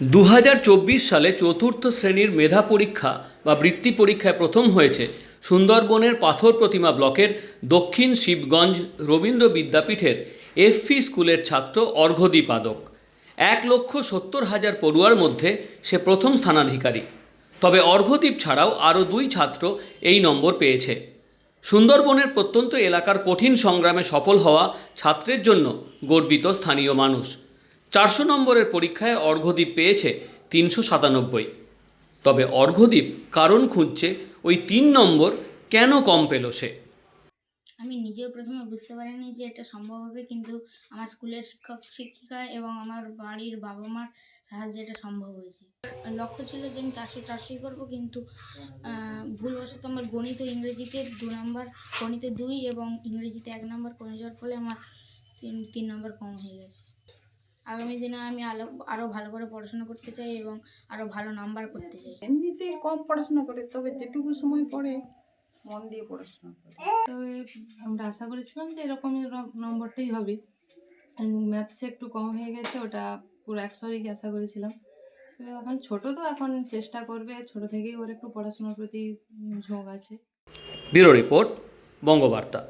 দু হাজার চব্বিশ সালে চতুর্থ শ্রেণির মেধা পরীক্ষা বা বৃত্তি পরীক্ষায় প্রথম হয়েছে সুন্দরবনের পাথর প্রতিমা ব্লকের দক্ষিণ শিবগঞ্জ রবীন্দ্র বিদ্যাপীঠের এফপি স্কুলের ছাত্র অর্ঘদীপ আদক এক লক্ষ সত্তর হাজার পড়ুয়ার মধ্যে সে প্রথম স্থানাধিকারী। তবে অর্ঘদীপ ছাড়াও আরও দুই ছাত্র এই নম্বর পেয়েছে। সুন্দরবনের প্রত্যন্ত এলাকার কঠিন সংগ্রামে সফল হওয়া ছাত্রের জন্য গর্বিত স্থানীয় মানুষ। চারশো নম্বরের পরীক্ষায় অর্ঘদ্বীপ পেয়েছে তিনশো সাতানব্বই। তবে অর্ঘদ্বীপ কারণ খুঁজছে ওই তিন নম্বর কেন কম পেল সে? আমি নিজেও প্রথমে বুঝতে পারিনি যে এটা সম্ভব হবে, কিন্তু আমার স্কুলের শিক্ষক, শিক্ষিকা এবং আমার বাড়ির বাবা মার সাহায্যে এটা সম্ভব হয়েছে। লক্ষ্য ছিল যে আমি চারশো চারশোই করব, কিন্তু ভুলবশত আমার গণিত ইংরেজিতে দু নম্বর, গণিতে দুই এবং ইংরেজিতে এক নম্বর কমে যাওয়ার ফলে আমার তিন তিন নম্বর কম হয়ে গেছে। আগামী দিনে আমি আলো আরও ভালো করে পড়াশোনা করতে চাই এবং আরও ভালো নাম্বার করতে চাই। এমনিতে কম পড়াশোনা করে তবে যেটুকু সময় পড়ে মন দিয়ে পড়াশোনা করে। তবে আমরা আশা করেছিলাম যে এরকম নম্বরটাই হবে। ম্যাথসে একটু কম হয়ে গেছে ওটা পুরো একশোরই আশা করেছিলাম। তবে এখন ছোট তো এখন চেষ্টা করবে ছোট থেকেই ওর একটু পড়াশোনার প্রতি ঝোঁক আছে। Bureau report Bangabarta.